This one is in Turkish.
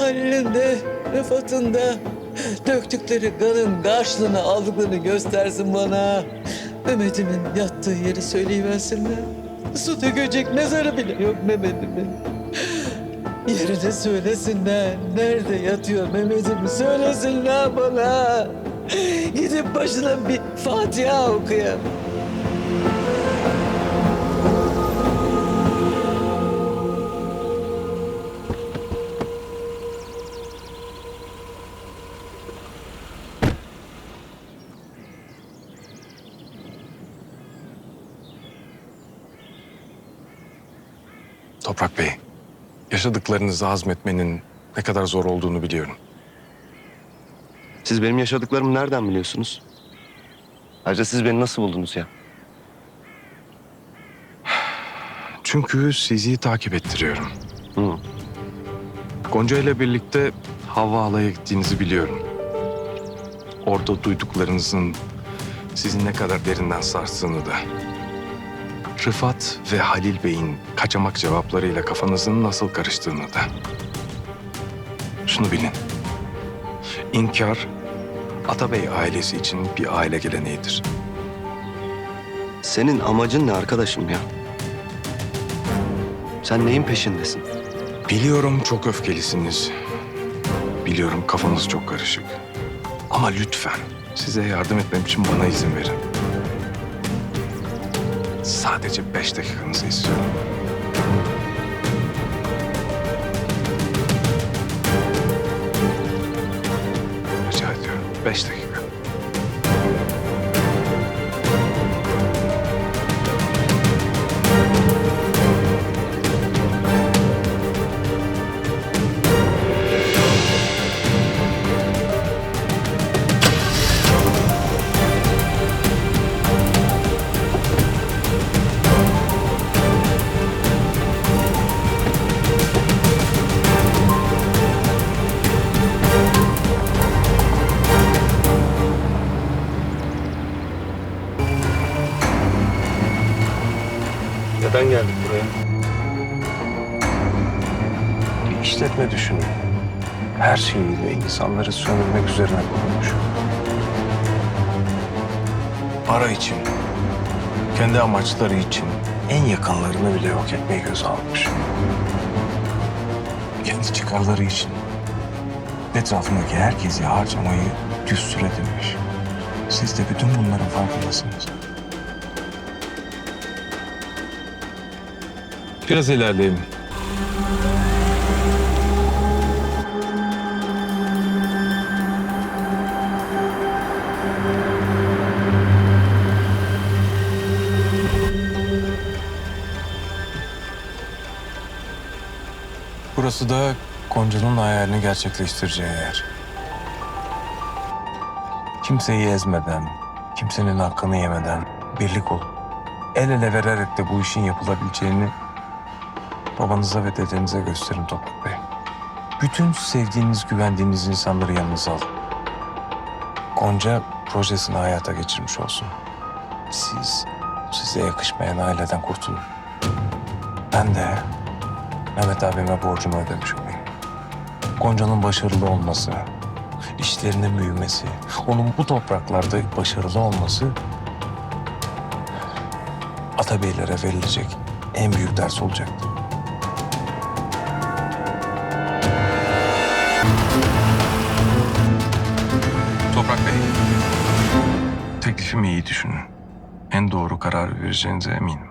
Halil'in de döktükleri kanın karşılığını aldıklarını göstersin bana. Mehmet'imin yattığı yeri söyleyiversinler. Su dökecek mezarı bile yok Mehmet'imin. Yerini söylesinler. Nerede yatıyor Mehmet'im söylesinler bana. Gidip başına bir Fatiha okuyayım. Toprak Bey, yaşadıklarınızı hazmetmenin ne kadar zor olduğunu biliyorum. Siz benim yaşadıklarımı nereden biliyorsunuz? Ayrıca siz beni nasıl buldunuz ya? Çünkü sizi takip ettiriyorum. Hı. Gonca ile birlikte Havva Hala'ya gittiğinizi biliyorum. Orada duyduklarınızın sizi ne kadar derinden sarstığını da. Rıfat ve Halil Bey'in kaçamak cevaplarıyla kafanızın nasıl karıştığını da. Şunu bilin. İnkar, Atabey ailesi için bir aile geleneğidir. Senin amacın ne arkadaşım ya? Sen neyin peşindesin? Biliyorum çok öfkelisiniz. Biliyorum kafanız çok karışık. Ama lütfen size yardım etmem için bana izin verin. Sadece beş dakikanızı istiyorum. Neden geldik buraya? Bir işletme düşünün. Her şeyiyle insanları sömürmek üzerine kurulmuş. Para için, kendi amaçları için en yakınlarını bile yok etmeyi göze almış. Kendi çıkarları için etrafındaki herkesi harcamayı düstur edinmiş. Siz de bütün bunların farkındasınız. Biraz ilerleyelim. Burası da Gonca'nın hayalini gerçekleştireceği yer. Kimseyi ezmeden, kimsenin hakkını yemeden birlik olup el ele vererek de bu işin yapılabileceğini babanıza ve dedenize gösterin Toprak Bey. Bütün sevdiğiniz, güvendiğiniz insanları yanınıza alın. Gonca projesini hayata geçirmiş olsun. Siz size yakışmayan aileden kurtulun. Ben de Mehmet abime borcumu ödemiş olayım. Gonca'nın başarılı olması, işlerinin büyümesi, onun bu topraklarda başarılı olması Atabeylere verilecek en büyük ders olacaktı. Teklifimi iyi düşünün. En doğru kararı vereceğinize eminim.